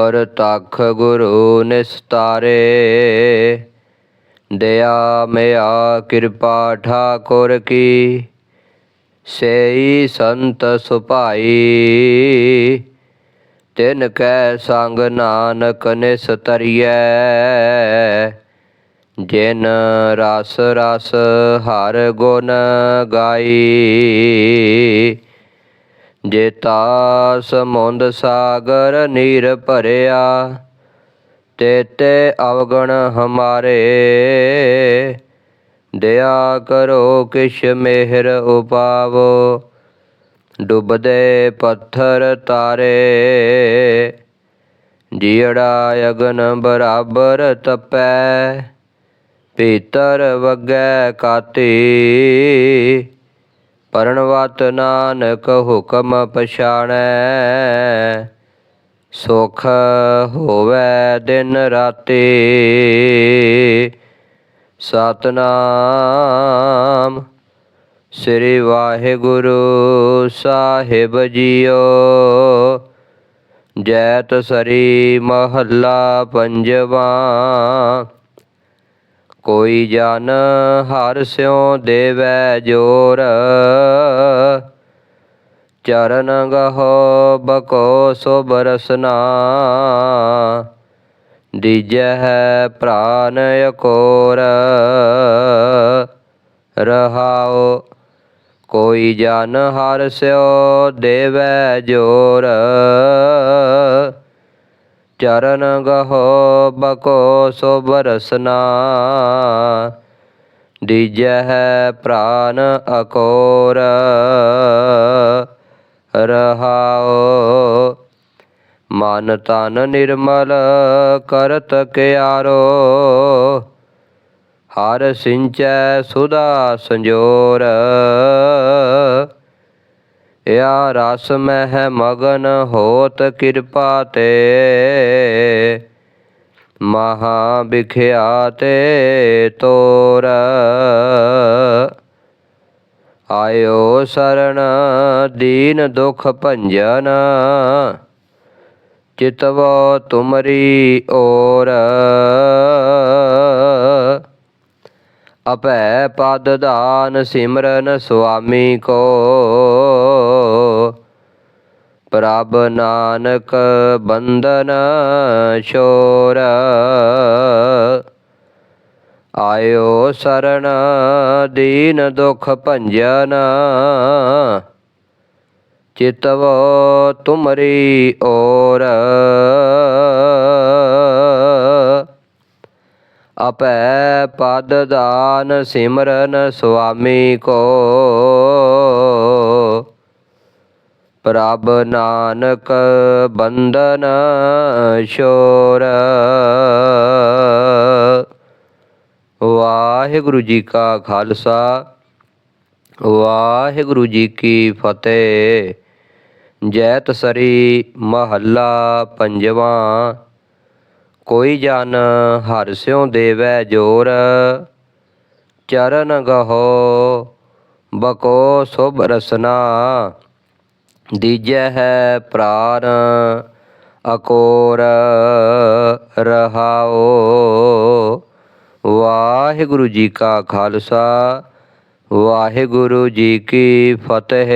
ਪਰ ਤਖ ਗੁਰੂ ਨਿਸਤਾਰੇ। ਦਇਆ ਮਿਆ ਕਿਰਪਾ ਠਾਕੁਰ ਕੀ। ਸੇਈ ਸੰਤ ਸੁਭਾਈ। ਤਿਨ ਕੈ ਸੰਗ ਨਾਨਕ ਨਿਸਤਰੀਐ ਜਿਨ ਰਸ ਰਸ ਹਰ ਗੁਣ ਗਾਈ। ਜੇਤਾ ਸਮੁੰਦ ਸਾਗਰ ਨੀਰ ਭਰਿਆ ਤੇਤੇ ਅਵਗਣ ਹਮਾਰੇ। ਦਇਆ ਕਰੋ ਕਿਛ ਮਿਹਰ ਉਪਾਵੋ, ਡੁੱਬਦੇ ਪੱਥਰ ਤਾਰੇ। ਜੀੜਾ ਅਗਨ ਬਰਾਬਰ ਤਪੈ ਪੀਤਰ ਵਗੈ ਕਾਤੀ। ਪਰਣਵਤ ਨਾਨਕ ਹੁਕਮ ਪਛਾਣੈ, ਸੁਖ ਹੋਵੇ ਦਿਨ ਰਾਤੀ। ਸਤਨਾਮ ਸ੍ਰੀ ਵਾਹਿਗੁਰੂ ਸਾਹਿਬ ਜੀਓ। ਜੈਤ ਸਰੀ ਮਹੱਲਾ ਪੰਜਵਾ ਕੋਈ ਜਨ ਹਰ ਸਿਉ ਦੇਵੈ ਜੋਰ। ਚਰਨ ਗਹੋ ਬਕੋ ਸੋ ਬਰਸਨਾ ਦੀਜੈ ਪ੍ਰਾਨ ਅਕੋਰ। ਰਹਾਓ ਕੋਈ ਜਨ ਹਰ ਸਿਉ ਦੇਵੈ ਜੋਰ। ਚਰਨ ਗਹੋ ਬਕੋ ਸੋ ਬਰਸਨਾ। ਦੀਜੈ ਪ੍ਰਾਨ ਅਕੋਰ, ਰਹਾਉ। ਮਨ ਤਨ ਨਿਰਮਲ ਕਰਤ ਕਿਆਰੋ। ਹਰ ਸਿੰਚੈ ਸੁਦਾ ਸੰਜੋਰ। ਯਾ ਰਸ ਮਹਿ ਮਗਨ ਹੋਤ ਕਿਰਪਾ ਤੇ। ਮਹਾ ਵਿਖਿਆ ਤੇ ਤੋਰ। ਆਇਓ ਸਰਣ ਦੀਨ ਦੁਖ ਭੰਜਨ। ਚਿਤਵ ਤੁਮਰੀ ਓਰ ਅਪੈ ਪਦ ਦਾਨ ਸਿਮਰਨ ਸੁਆਮੀ ਕੋ। ਪ੍ਰਭ ਨਾਨਕ ਬੰਧਨ ਛੋਰ। ਆਇਓ ਸਰਣ ਦੀਨ ਦੁਖ ਭੰਜਨ। ਚਿਤਵ ਤੁਮਰੀ ਓਰ ਅਪੈ ਪਦ ਦਾਨ ਸਿਮਰਨ ਸੁਆਮੀ ਕੋ। ਪ੍ਰਭ ਨਾਨਕ ਬੰਦਨ ਸ਼ੋਰ ਵਾਹਿਗੁਰੂ ਜੀ ਕਾ ਖਾਲਸਾ, ਵਾਹਿਗੁਰੂ ਜੀ ਕੀ ਫਤਿਹ। ਜੈਤ ਸਰੀ ਮਹੱਲਾ ਪੰਜਵਾਂ, ਕੋਈ ਜਨ ਹਰਿ ਸਿਉ ਦੇਵੈ ਜੋਰ। ਚਰਨ ਗਹੋ ਬਕੋ ਸੁਭ ਰਸਨਾ। ਦੀਜੈ ਹੈ ਪ੍ਰਾਨ ਅਕੋਰ ਰਹਾਓ ਵਾਹਿਗੁਰੂ ਜੀ ਕਾ ਖਾਲਸਾ ਵਾਹਿਗੁਰੂ ਜੀ ਕੀ ਫਤਿਹ।